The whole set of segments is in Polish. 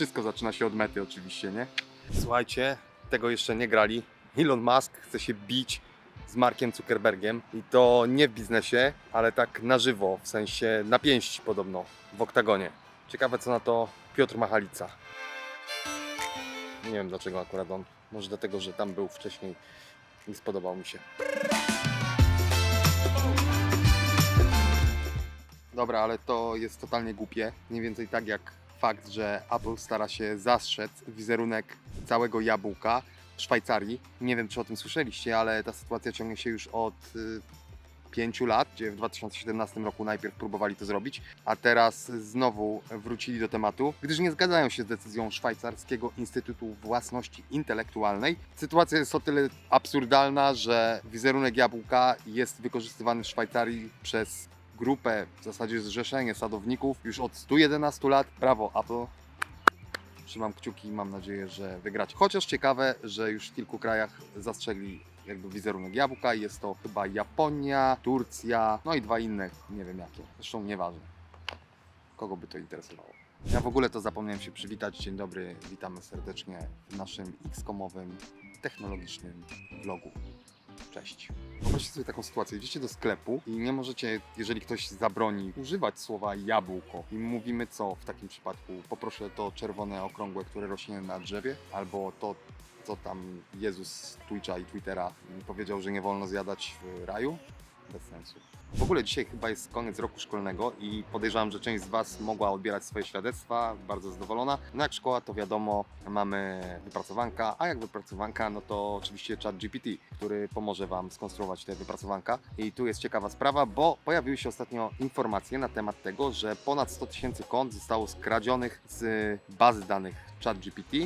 Wszystko zaczyna się od mety oczywiście, nie? Słuchajcie, tego jeszcze nie grali. Elon Musk chce się bić z Markiem Zuckerbergiem i to nie w biznesie, ale tak na żywo, w sensie na pięści podobno, w oktagonie. Ciekawe co na to Piotr Machalica. Nie wiem dlaczego akurat on. Może dlatego, że tam był wcześniej i spodobał mi się. Dobra, ale to jest totalnie głupie. Mniej więcej tak jak fakt, że Apple stara się zastrzec wizerunek całego jabłka w Szwajcarii. Nie wiem, czy o tym słyszeliście, ale ta sytuacja ciągnie się już od y, pięciu lat, gdzie w 2017 roku najpierw próbowali to zrobić, a teraz znowu wrócili do tematu, gdyż nie zgadzają się z decyzją Szwajcarskiego Instytutu Własności Intelektualnej. Sytuacja jest o tyle absurdalna, że wizerunek jabłka jest wykorzystywany w Szwajcarii przez grupę, w zasadzie zrzeszenie sadowników już od 111 lat. Brawo Apple. Trzymam kciuki i mam nadzieję, że wygracie. Chociaż ciekawe, że już w kilku krajach zastrzegli jakby wizerunek jabłka. Jest to chyba Japonia, Turcja, no i dwa inne, nie wiem jakie. Zresztą nieważne. Kogo by to interesowało. Ja w ogóle to zapomniałem się przywitać. Dzień dobry, witamy serdecznie w naszym X-komowym technologicznym vlogu. Cześć. Wyobraźcie sobie taką sytuację, idziecie do sklepu i nie możecie, jeżeli ktoś zabroni, używać słowa jabłko. I mówimy co w takim przypadku? Poproszę to czerwone, okrągłe, które rośnie na drzewie, albo to, co tam Jezus z Twitcha i Twittera powiedział, że nie wolno zjadać w raju? Bez sensu. W ogóle dzisiaj chyba jest koniec roku szkolnego i podejrzewam, że część z Was mogła odbierać swoje świadectwa, bardzo zadowolona. No jak szkoła, to wiadomo, mamy wypracowanka, a jak wypracowanka, no to oczywiście chat GPT, który pomoże Wam skonstruować te wypracowanka. I tu jest ciekawa sprawa, bo pojawiły się ostatnio informacje na temat tego, że ponad 100 tysięcy kont zostało skradzionych z bazy danych ChatGPT,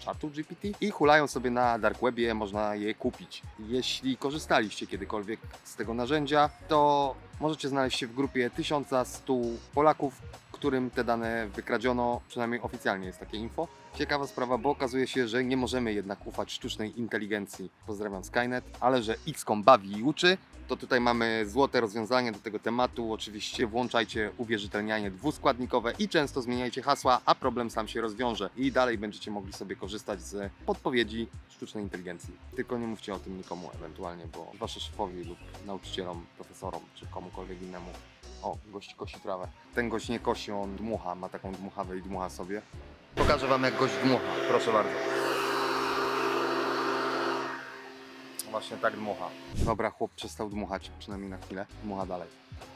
czatu GPT i hulają sobie na dark webie, można je kupić. Jeśli korzystaliście kiedykolwiek z tego narzędzia, to możecie znaleźć się w grupie 1100 Polaków, którym te dane wykradziono, przynajmniej oficjalnie jest takie info. Ciekawa sprawa, bo okazuje się, że nie możemy jednak ufać sztucznej inteligencji. Pozdrawiam Skynet, ale że XCOM bawi i uczy, to tutaj mamy złote rozwiązanie do tego tematu. Oczywiście włączajcie uwierzytelnianie dwuskładnikowe i często zmieniajcie hasła, a problem sam się rozwiąże. I dalej będziecie mogli sobie korzystać z podpowiedzi sztucznej inteligencji. Tylko nie mówcie o tym nikomu ewentualnie, bo wasze szefowi lub nauczycielom, profesorom czy komukolwiek innemu. O, gość kosi trawę. Ten gość nie kosi, on dmucha, ma taką dmuchawę i dmucha sobie. Pokażę wam jak gość dmucha, proszę bardzo. Właśnie tak dmucha. Dobra, chłop przestał dmuchać, przynajmniej na chwilę. Dmucha dalej.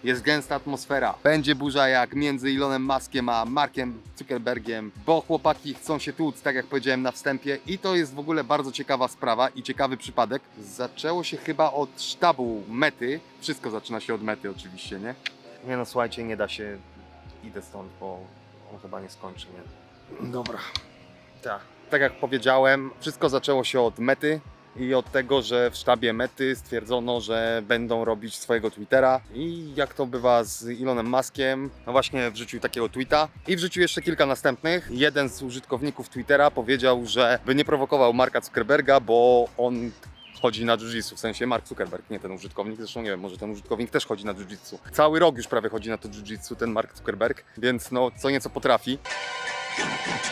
Jest gęsta atmosfera. Będzie burza jak między Elonem Muskiem a Markiem Zuckerbergiem, bo chłopaki chcą się tłuc, tak jak powiedziałem na wstępie. I to jest w ogóle bardzo ciekawa sprawa i ciekawy przypadek. Zaczęło się chyba od sztabu mety. Wszystko zaczyna się od mety oczywiście, nie? Nie no, słuchajcie, nie da się. Idę stąd, bo on chyba nie skończy, nie? Dobra. Tak. Tak jak powiedziałem, wszystko zaczęło się od mety i od tego, że w sztabie mety stwierdzono, że będą robić swojego Twittera i jak to bywa z Elonem Muskiem, no właśnie wrzucił takiego tweeta i wrzucił jeszcze kilka następnych. Jeden z użytkowników Twittera powiedział, że by nie prowokował Marka Zuckerberga, bo on chodzi na jiu-jitsu, w sensie Mark Zuckerberg, nie ten użytkownik, zresztą nie wiem, może ten użytkownik też chodzi na jiu-jitsu. Cały rok już prawie chodzi na to jiu-jitsu, ten Mark Zuckerberg, więc no co nieco potrafi.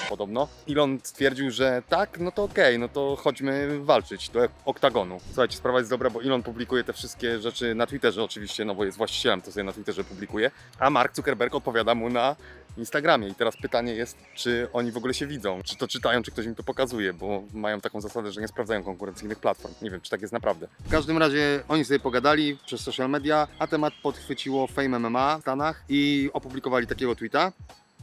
Podobno. Elon stwierdził, że tak, no to okej, no to chodźmy walczyć do oktagonu. Słuchajcie, sprawa jest dobra, bo Elon publikuje te wszystkie rzeczy na Twitterze oczywiście, no bo jest właścicielem, to sobie na Twitterze publikuje, a Mark Zuckerberg odpowiada mu na Instagramie. I teraz pytanie jest, czy oni w ogóle się widzą, czy to czytają, czy ktoś im to pokazuje, bo mają taką zasadę, że nie sprawdzają konkurencyjnych platform. Nie wiem, czy tak jest naprawdę. W każdym razie oni sobie pogadali przez social media, a temat podchwyciło Fame MMA w Stanach i opublikowali takiego tweeta.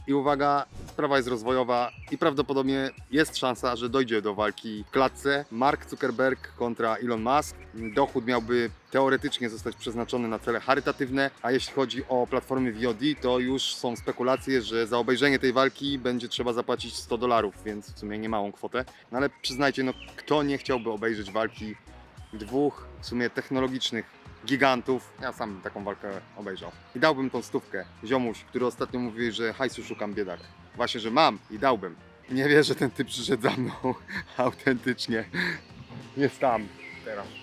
I uwaga, sprawa jest rozwojowa i prawdopodobnie jest szansa, że dojdzie do walki w klatce Mark Zuckerberg kontra Elon Musk. Dochód miałby teoretycznie zostać przeznaczony na cele charytatywne, a jeśli chodzi o platformy VOD, to już są spekulacje, że za obejrzenie tej walki będzie trzeba zapłacić 100 dolarów, więc w sumie nie małą kwotę. No ale przyznajcie, no kto nie chciałby obejrzeć walki dwóch w sumie technologicznych gigantów. Ja sam taką walkę obejrzał. I dałbym tą stówkę. Ziomuś, który ostatnio mówi, że hajsu szukam biedak. Właśnie, że mam i dałbym. Nie wierzę, że ten typ przyszedł za mną. Autentycznie. Jest tam teraz.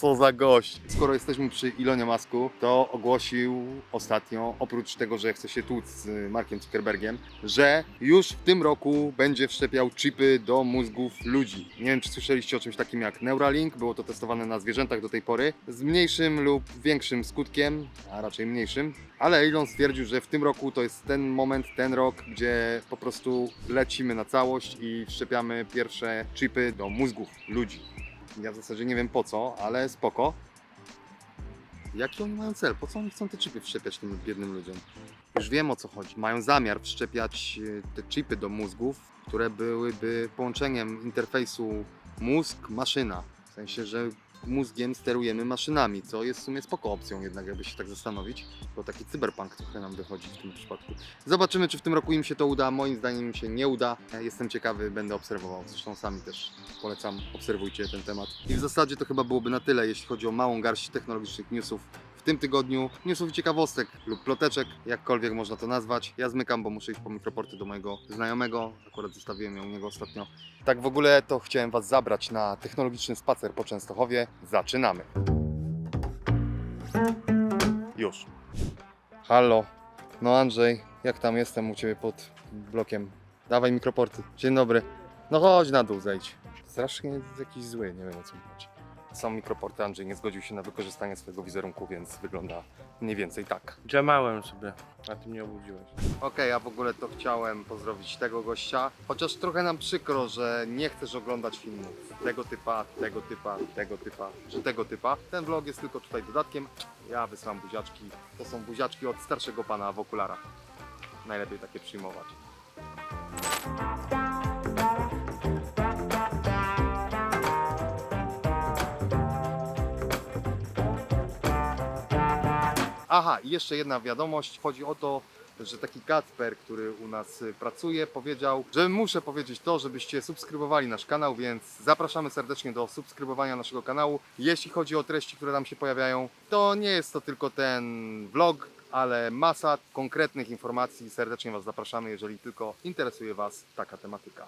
Co za gość. Skoro jesteśmy przy Ilonie Masku, to ogłosił ostatnio, oprócz tego, że chce się tłuc z Markiem Zuckerbergiem, że już w tym roku będzie wszczepiał chipy do mózgów ludzi. Nie wiem, czy słyszeliście o czymś takim jak Neuralink, było to testowane na zwierzętach do tej pory, z mniejszym lub większym skutkiem, a raczej mniejszym, ale Elon stwierdził, że w tym roku to jest ten moment, ten rok, gdzie po prostu lecimy na całość i wszczepiamy pierwsze chipy do mózgów ludzi. Ja w zasadzie nie wiem po co, ale spoko. Jaki oni mają cel? Po co oni chcą te chipy wszczepiać tym biednym ludziom? Już wiem o co chodzi. Mają zamiar wszczepiać e, te chipy do mózgów, które byłyby połączeniem interfejsu mózg-maszyna. W sensie, że mózgiem sterujemy maszynami, co jest w sumie spoko opcją jednak, jakby się tak zastanowić. Bo taki cyberpunk trochę nam wychodzi w tym przypadku. Zobaczymy, czy w tym roku im się to uda. Moim zdaniem im się nie uda. E, Jestem ciekawy, będę obserwował. Zresztą sami też polecam, obserwujcie ten temat. I w zasadzie to chyba byłoby na tyle, jeśli chodzi o małą garść technologicznych newsów tym tygodniu. Newsów i ciekawostek lub ploteczek, jakkolwiek można to nazwać. Ja zmykam, bo muszę iść po mikroporty do mojego znajomego. Akurat zostawiłem ją u niego ostatnio. Tak w ogóle to chciałem Was zabrać na technologiczny spacer po Częstochowie. Zaczynamy. Już. Halo. No Andrzej, jak tam jestem u Ciebie pod blokiem? Dawaj mikroporty. Dzień dobry. No chodź na dół, zejdź. Strasznie jakiś zły, nie wiem o co mi chodzi. Są mikroporty, Andrzej nie zgodził się na wykorzystanie swojego wizerunku, więc wygląda mniej więcej tak. Drzemałem sobie, a ty mnie obudziłeś. Okej, a w ogóle to chciałem pozdrowić tego gościa, chociaż trochę nam przykro, że nie chcesz oglądać filmów tego typa, tego typa, tego typa, czy tego typa. Ten vlog jest tylko tutaj dodatkiem. Ja wysyłam buziaczki. To są buziaczki od starszego pana w okularach. Najlepiej takie przyjmować. Aha, i jeszcze jedna wiadomość. Chodzi o to, że taki Kacper, który u nas y, pracuje, powiedział, że muszę powiedzieć to, żebyście subskrybowali nasz kanał, więc zapraszamy serdecznie do subskrybowania naszego kanału. Jeśli chodzi o treści, które tam się pojawiają, to nie jest to tylko ten vlog, ale masa konkretnych informacji. Serdecznie Was zapraszamy, jeżeli tylko interesuje Was taka tematyka.